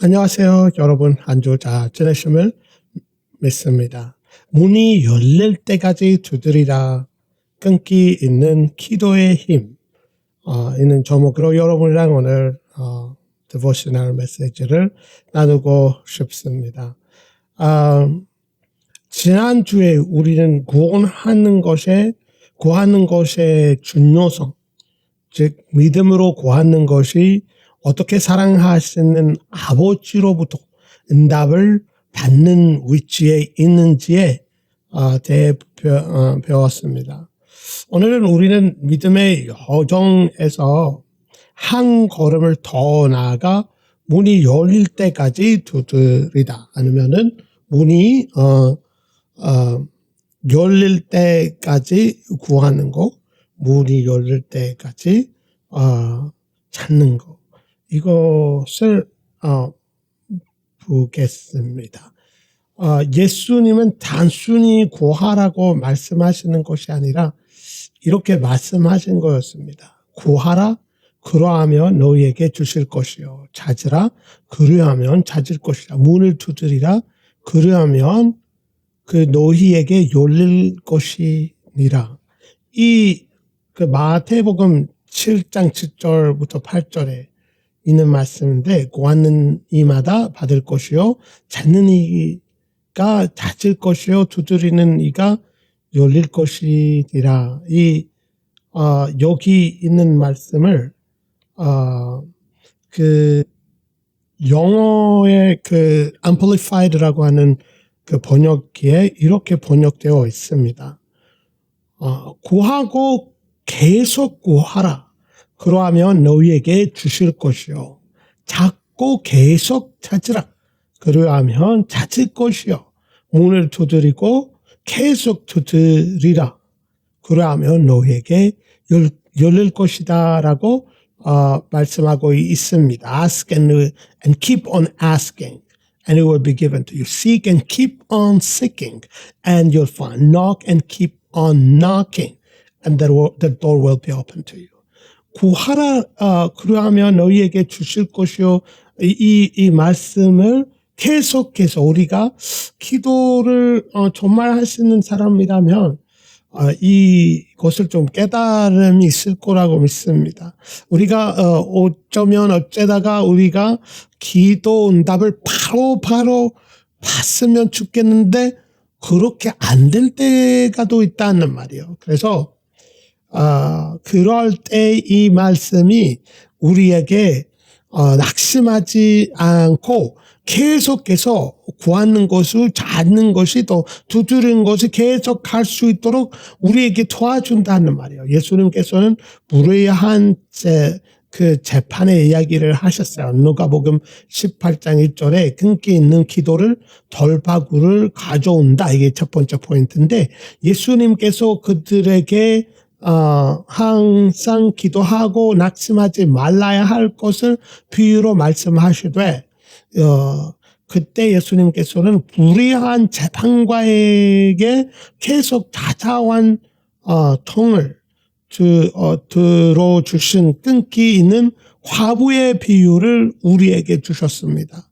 안녕하세요, 여러분. 한주잘 지내심을 믿습니다. 문이 열릴 때까지 두드리라 끈기 있는 기도의 힘 어, 있는 제목으로 여러분이랑 오늘 어, 디보셔널 메시지를 나누고 싶습니다. 아, 지난주에 우리는 구원하는 것에 구하는 것의 중요성, 즉 믿음으로 구하는 것이 어떻게 사랑하시는 아버지로부터 응답을 받는 위치에 있는지에 어, 대해 어, 배웠습니다. 오늘은 우리는 믿음의 여정에서 한 걸음을 더 나아가 문이 열릴 때까지 두드리다 아니면은 문이 어, 어, 열릴 때까지 구하는 거, 문이 열릴 때까지 어, 찾는 거. 이것을 어, 보겠습니다. 어, 예수님은 단순히 구하라고 말씀하시는 것이 아니라 이렇게 말씀하신 거였습니다. 구하라 그러하면 너희에게 주실 것이요 찾으라 그리하면 찾을 것이라 문을 두드리라 그리하면 그 너희에게 열릴 것이니라 이 그 마태복음 7장 7절부터 8절에 있는 말씀인데 구하는 이마다 받을 것이요 찾는 이가 찾을 것이요 두드리는 이가 열릴 것이니라 이 어, 여기 있는 말씀을 어, 그 영어의 그 amplified라고 하는 그 번역기에 이렇게 번역되어 있습니다. 어, 구하고 계속 구하라. 그러하면 너희에게 주실 것이요. 찾고 계속 찾으라. 그러하면 찾을 것이요. 문을 두드리고 계속 두드리라. 그러하면 너희에게 열, 열릴 것이다. 라고 어, 말씀하고 있습니다. Ask and, and keep on asking. And it will be given to you. Seek and keep on seeking, and you'll find. Knock and keep on knocking, and the, the door will be open to you. 구하라 어, 그러하면 너희에게 주실 것이요 이, 이 말씀을 계속해서 우리가 기도를 어, 정말 하시는 사람이라면 어, 이것을 좀 깨달음이 있을 거라고 믿습니다. 우리가 어, 어쩌면 어쩌다가 우리가 기도 응답을 바로 바로 봤으면 좋겠는데 그렇게 안 될 때가 또 있다는 말이에요. 그래서 어, 그럴 때 이 말씀이 우리에게 어, 낙심하지 않고 계속해서 구하는 것을 찾는 것이 또 두드리는 것을 계속 할수 있도록 우리에게 도와준다는 말이에요. 예수님께서는 무례한 제, 그 재판의 이야기를 하셨어요. 누가복음 18장 1절에 끈기 있는 기도를 덜바구를 가져온다. 이게 첫 번째 포인트인데 예수님께서 그들에게 어, 항상 기도하고 낙심하지 말라야 할 것을 비유로 말씀하시되 어, 그때 예수님께서는 불의한 재판과에게 계속 다자한 어, 통을 주, 어, 들어주신 끈기 있는 화부의 비유를 우리에게 주셨습니다.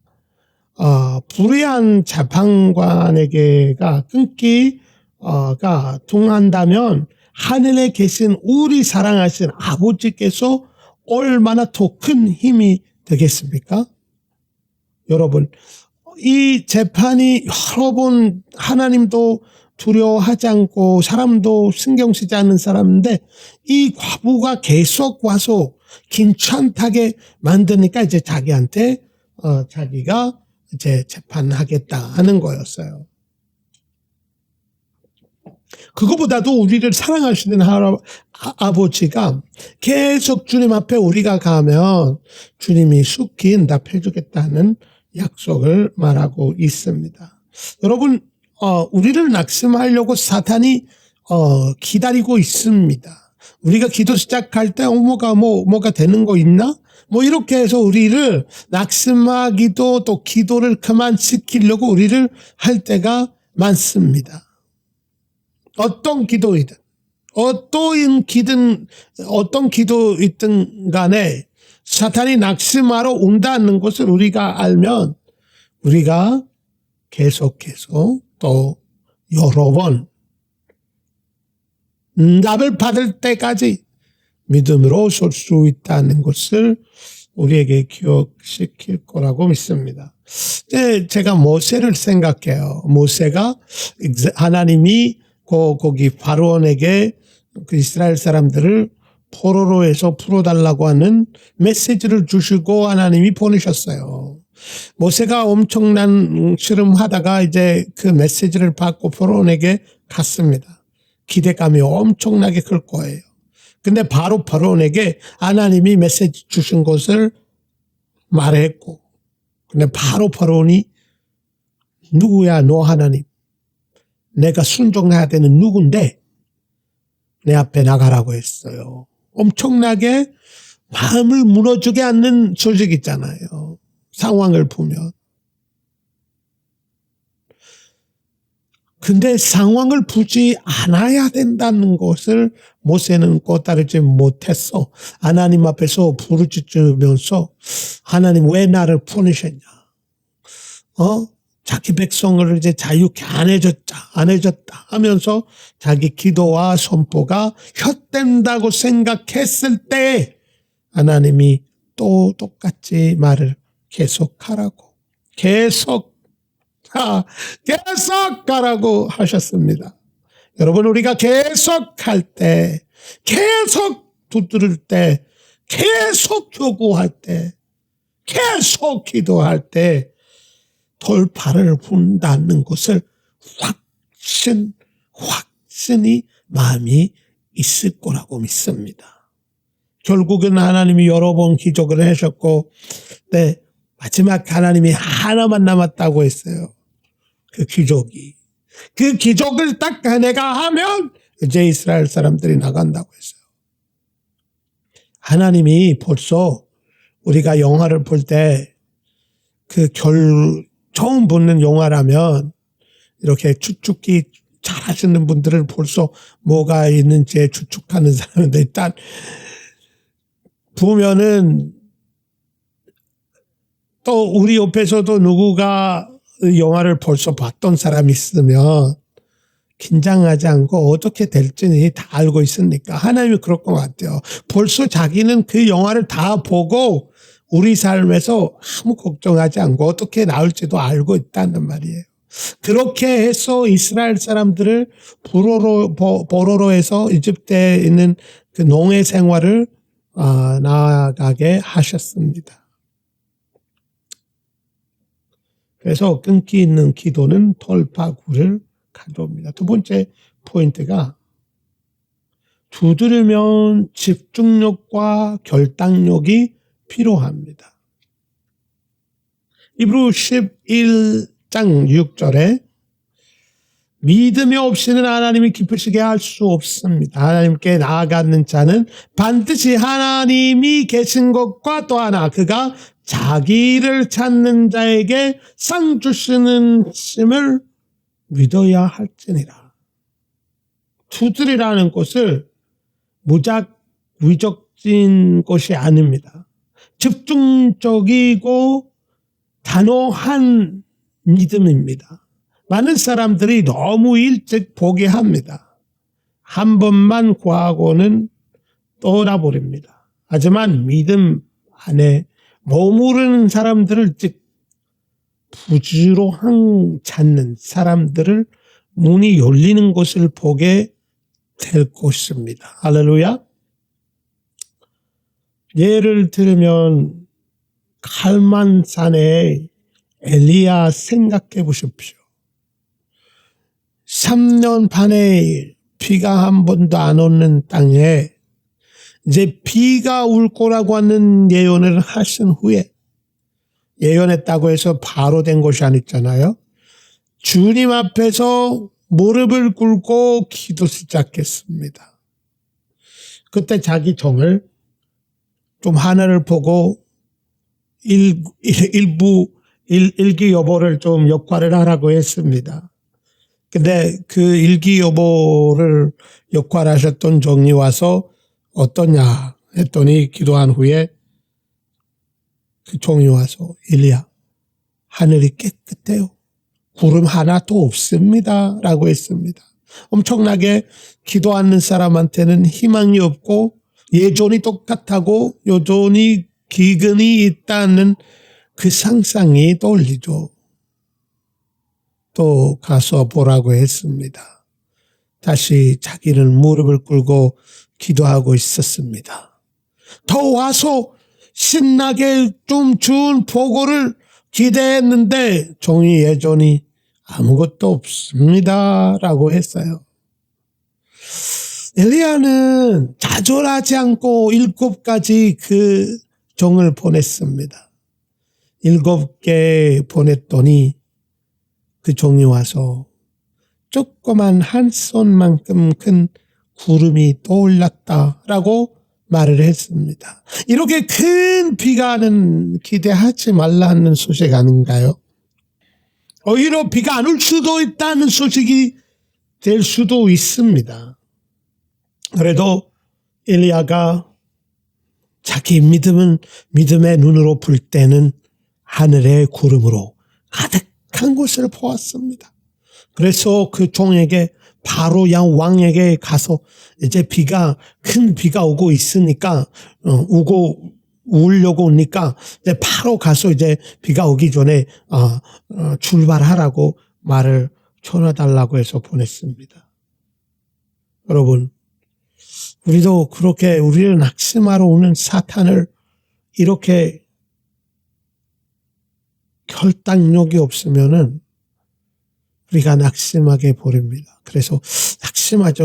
어, 불의한 재판관에게가 끈기가 통한다면 하늘에 계신 우리 사랑하신 아버지께서 얼마나 더 큰 힘이 되겠습니까? 여러분, 이 재판이 여러 번 하나님도 두려워하지 않고 사람도 신경 쓰지 않는 사람인데 이 과부가 계속 와서 괜찮다게 만드니까 이제 자기한테 어, 자기가 이제 재판하겠다 하는 거였어요. 그거보다도 우리를 사랑하시는 할아, 아버지가 계속 주님 앞에 우리가 가면 주님이 숙히 응답해 주겠다는 약속을 말하고 있습니다. 여러분, 어, 우리를 낙심하려고 사탄이 어, 기다리고 있습니다. 우리가 기도 시작할 때, 어, 뭐가, 뭐, 뭐가 되는 거 있나? 뭐, 이렇게 해서 우리를 낙심하기도 또 기도를 그만 시키려고 우리를 할 때가 많습니다. 어떤 기도이든, 어떤 기든, 어떤 기도이든 간에 사탄이 낙심하러 온다는 것을 우리가 알면 우리가 계속해서 또 여러 번 응답을 받을 때까지 믿음으로 설 수 있다는 것을 우리에게 기억시킬 거라고 믿습니다. 네, 제가 모세를 생각해요. 모세가 하나님이 고- 거기 바로원에게 그 이스라엘 사람들을 포로로에서 풀어달라고 하는 메시지를 주시고 하나님이 보내셨어요. 모세가 엄청난 실험하다가 이제 그 메시지를 받고 포로원에게 갔습니다. 기대감이 엄청나게 클 거예요. 근데 바로 파론에게 하나님이 메시지 주신 것을 말했고, 근데 바로 파론이 누구야 너 하나님? 내가 순종해야 되는 누군데 내 앞에 나가라고 했어요. 엄청나게 마음을 무너지게 하는 소식 있잖아요. 상황을 보면. 근데 상황을 보지 않아야 된다는 것을 모세는 꼬다르지 못했어. 하나님 앞에서 부르짖으면서 하나님 왜 나를 보내셨냐? 어? 자기 백성을 이제 자유케 안 해줬다, 안 해줬다 하면서 자기 기도와 선포가 헛된다고 생각했을 때 하나님이 또 똑같이 말을 계속하라고 계속 가, 계속 가라고 하셨습니다. 여러분, 우리가 계속 할 때, 계속 두드릴 때, 계속 요구할 때, 계속 기도할 때, 돌파를 본다는 것을 확신, 확신이 마음이 있을 거라고 믿습니다. 결국은 하나님이 여러 번 기적을 하셨고, 네, 마지막 하나님이 하나만 남았다고 했어요. 그 기적이. 그 기적을 딱 내가 하면 이제 이스라엘 사람들이 나간다고 했어요. 하나님이 벌써 우리가 영화를 볼 때 그 결, 처음 보는 영화라면 이렇게 추측기 잘 하시는 분들은 벌써 뭐가 있는지 추측하는 사람인데 일단 보면은 또 우리 옆에서도 누구가 영화를 벌써 봤던 사람이 있으면 긴장하지 않고 어떻게 될지는 다 알고 있으니까 하나님이 그럴 것 같아요. 벌써 자기는 그 영화를 다 보고 우리 삶에서 아무 걱정하지 않고 어떻게 나올지도 알고 있다는 말이에요. 그렇게 해서 이스라엘 사람들을 보로로, 보- 보로로에서 이집트에 있는 그 농해 생활을 아, 나아가게 하셨습니다. 그래서 끊기 있는 기도는 돌파구를 가져옵니다. 두 번째 포인트가 두드리면 집중력과 결단력이 필요합니다. 이브루 11장 6절에 믿음이 없이는 하나님이 기쁘시게 할 수 없습니다. 하나님께 나아가는 자는 반드시 하나님이 계신 것과 또 하나 그가 자기를 찾는 자에게 상 주시는 심을 믿어야 할지니라. 두드리라는 것을 무작 위적진 것이 아닙니다. 집중적이고 단호한 믿음입니다. 많은 사람들이 너무 일찍 포기합니다. 한 번만 구하고는 떠나버립니다. 하지만 믿음 안에 머무르는 사람들을 즉 부지런한 찾는 사람들을 문이 열리는 것을 보게 될 것입니다. 할렐루야. 예를 들면 칼만산에 엘리야 생각해 보십시오. 3년 반에 비가 한 번도 안 오는 땅에 이제 비가 올 거라고 하는 예언을 하신 후에 예언했다고 해서 바로 된 것이 아니잖아요. 주님 앞에서 무릎을 꿇고 기도 시작했습니다. 그때 자기 정을 좀 하늘을 보고 일, 일부 일, 일기여보를 좀 역할을 하라고 했습니다. 근데 그 일기여보를 역할하셨던 종이 와서 어떠냐 했더니 기도한 후에 그 종이 와서 엘리야 하늘이 깨끗해요. 구름 하나도 없습니다. 라고 했습니다. 엄청나게 기도하는 사람한테는 희망이 없고 예전이 똑같하고 여전히 기근이 있다는 그 상상이 떠올리죠. 또 가서 보라고 했습니다. 다시 자기는 무릎을 꿇고 기도하고 있었습니다. 더 와서 신나게 좀 좋은 보고를 기대했는데 종이 예전이 아무것도 없습니다. 라고 했어요. 엘리야는 좌절하지 않고 일곱 가지 그 종을 보냈습니다. 일곱 개 보냈더니 그 종이 와서 조그만 한 손만큼 큰 구름이 떠올랐다라고 말을 했습니다. 이렇게 큰 비가는 기대하지 말라는 소식 아닌가요? 오히려 비가 안 올 수도 있다는 소식이 될 수도 있습니다. 그래도 엘리야가 자기 믿음은 믿음의 눈으로 볼 때는 하늘의 구름으로 가득한 곳을 보았습니다. 그래서 그 종에게 바로 양 왕에게 가서 이제 비가 큰 비가 오고 있으니까 어, 오고 울려고 오니까 이제 바로 가서 이제 비가 오기 전에 어, 어, 출발하라고 말을 전해달라고 해서 보냈습니다. 여러분, 우리도 그렇게 우리를 낙심하러 오는 사탄을 이렇게 결단력이 없으면은 우리가 낙심하게 버립니다. 그래서 낙심하지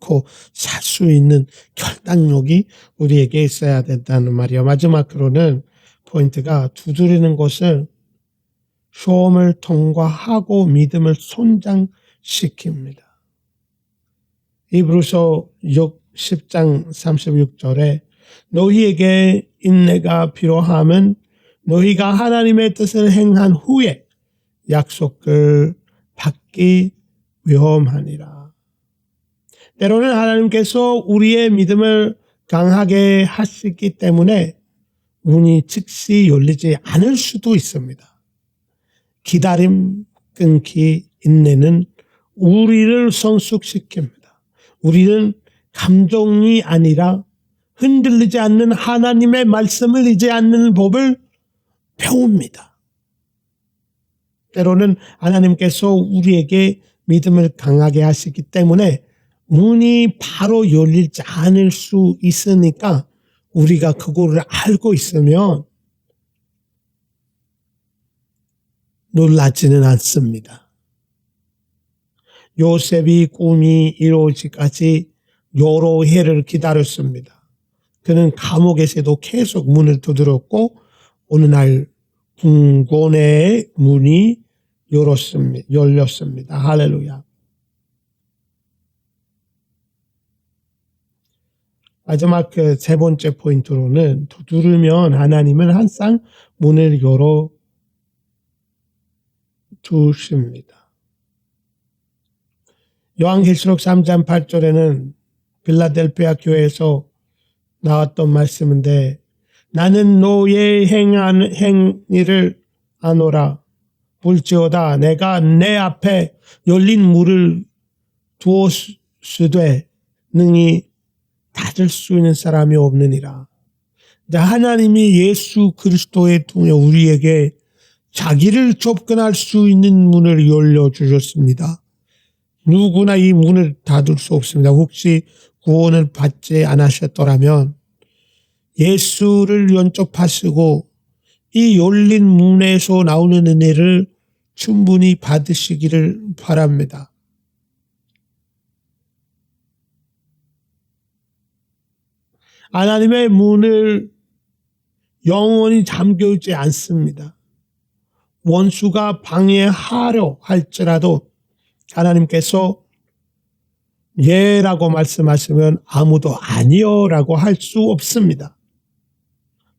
않고 살 수 있는 결단력이 우리에게 있어야 된다는 말이요. 마지막으로는 포인트가 두드리는 것을 시험을 통과하고 믿음을 손장시킵니다. 이브루서 6, 10장 36절에 너희에게 인내가 필요함은 너희가 하나님의 뜻을 행한 후에 약속을 받기 위험하니라. 때로는 하나님께서 우리의 믿음을 강하게 하시기 때문에 문이 즉시 열리지 않을 수도 있습니다. 기다림, 끊기, 인내는 우리를 성숙시킵니다. 우리는 감정이 아니라 흔들리지 않는 하나님의 말씀을 잊지 않는 법을 배웁니다. 때로는 하나님께서 우리에게 믿음을 강하게 하시기 때문에 문이 바로 열리지 않을 수 있으니까 우리가 그거를 알고 있으면 놀라지는 않습니다. 요셉이 꿈이 이루어지기까지 여러 해를 기다렸습니다. 그는 감옥에서도 계속 문을 두드렸고 어느 날 궁궐의 문이 열었습니다. 열렸습니다. 할렐루야. 마지막 그 세 번째 포인트로는 두드리면 하나님은 항상 문을 열어 두십니다. 요한계시록 3장 8절에는 빌라델피아 교회에서 나왔던 말씀인데 나는 너의 행한 행위를 아노라 볼지어다 내가 내 앞에 열린 문을 두었으되 능히 닫을 수 있는 사람이 없느니라. 하나님이 예수 그리스도의 통해 우리에게 자기를 접근할 수 있는 문을 열려 주셨습니다. 누구나 이 문을 닫을 수 없습니다. 혹시 구원을 받지 않으셨더라면 예수를 연접하시고 이 열린 문에서 나오는 은혜를 충분히 받으시기를 바랍니다. 하나님의 문을 영원히 잠겨 있지 않습니다. 원수가 방해하려 할지라도 하나님께서 예라고 말씀하시면 아무도 아니요라고 할 수 없습니다.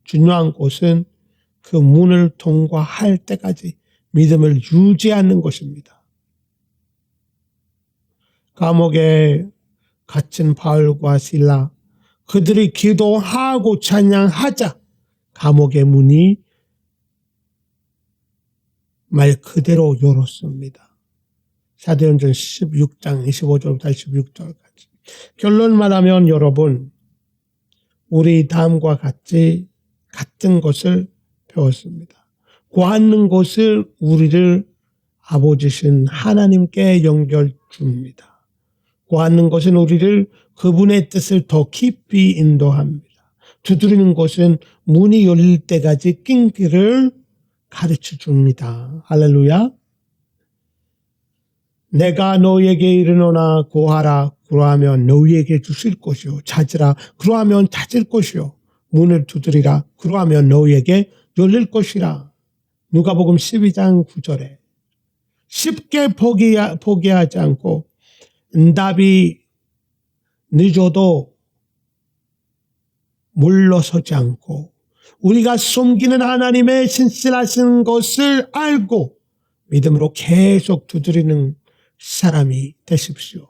중요한 것은 그 문을 통과할 때까지 믿음을 유지하는 것입니다. 감옥에 갇힌 바울과 신라 그들이 기도하고 찬양하자 감옥의 문이 말 그대로 열었습니다. 사도행전 16장 25절부터 26절까지. 결론 말하면 여러분, 우리 다음과 같이 같은 것을 배웠습니다. 구하는 것을 우리를 아버지신 하나님께 연결 줍니다. 구하는 것은 우리를 그분의 뜻을 더 깊이 인도합니다. 두드리는 것은 문이 열릴 때까지 낑기를 가르쳐 줍니다. 할렐루야. 내가 너에게 이르노나 구하라. 그러하면 너희에게 주실 것이요. 찾으라. 그러하면 찾을 것이요. 문을 두드리라. 그러하면 너희에게 열릴 것이라. 누가복음 12장 9절에 쉽게 포기, 포기하지 않고 응답이 늦어도 물러서지 않고 우리가 숨기는 하나님의 신실하신 것을 알고 믿음으로 계속 두드리는 사람이 되십시오.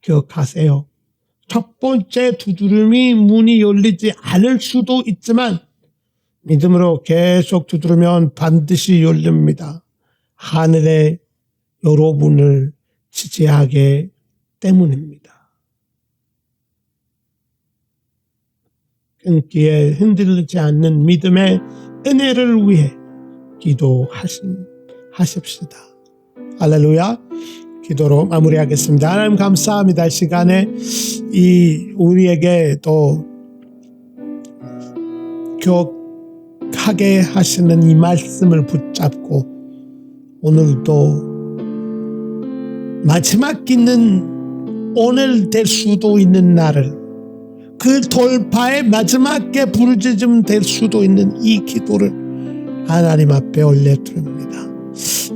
기억하세요. 첫 번째 두드림이 문이 열리지 않을 수도 있지만 믿음으로 계속 두드리면 반드시 열립니다. 하늘에 여러분을 지지하기 때문입니다. 끊기에 흔들리지 않는 믿음의 은혜를 위해 기도하십시다. 할렐루야. 기도로 마무리하겠습니다. 하나님 감사합니다. 시간에 이 우리에게 또 기억하게 하시는 이 말씀을 붙잡고 오늘도 마지막 있는 오늘 될 수도 있는 날을 그 돌파의 마지막 게 부르짖음 될 수도 있는 이 기도를 하나님 앞에 올려드립니다.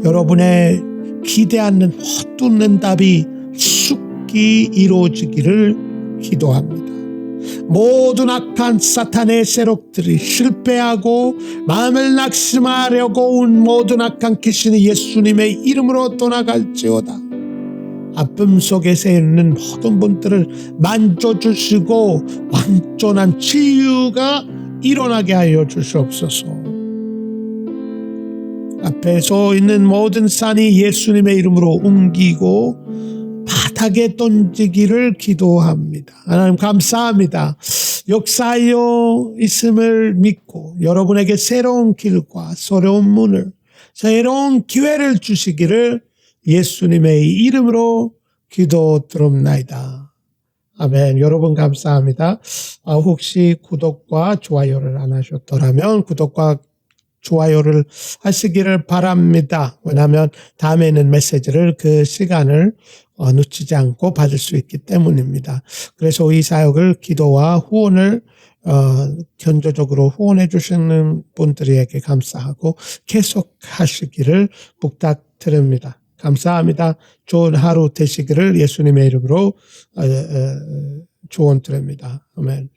여러분의 기대하는 헛된 응답이 숙기 이루어지기를 기도합니다. 모든 악한 사탄의 세력들이 실패하고 마음을 낙심하려고 온 모든 악한 귀신이 예수님의 이름으로 떠나갈지어다. 아픔 속에서 있는 모든 분들을 만져주시고 완전한 치유가 일어나게 하여 주시옵소서. 앞에 서 있는 모든 산이 예수님의 이름으로 옮기고 바닥에 던지기를 기도합니다. 하나님 감사합니다. 역사하여 있음을 믿고 여러분에게 새로운 길과 새로운 문을 새로운 기회를 주시기를 예수님의 이름으로 기도 드립나이다. 아멘. 여러분 감사합니다. 아, 혹시 구독과 좋아요를 안 하셨더라면 구독과 좋아요를 하시기를 바랍니다. 왜냐하면 다음에는 메시지를 그 시간을 어, 놓치지 않고 받을 수 있기 때문입니다. 그래서 이 사역을 기도와 후원을 어, 견조적으로 후원해 주시는 분들에게 감사하고 계속 하시기를 부탁드립니다. 감사합니다. 좋은 하루 되시기를 예수님의 이름으로 어, 어, 조언 드립니다. 아멘.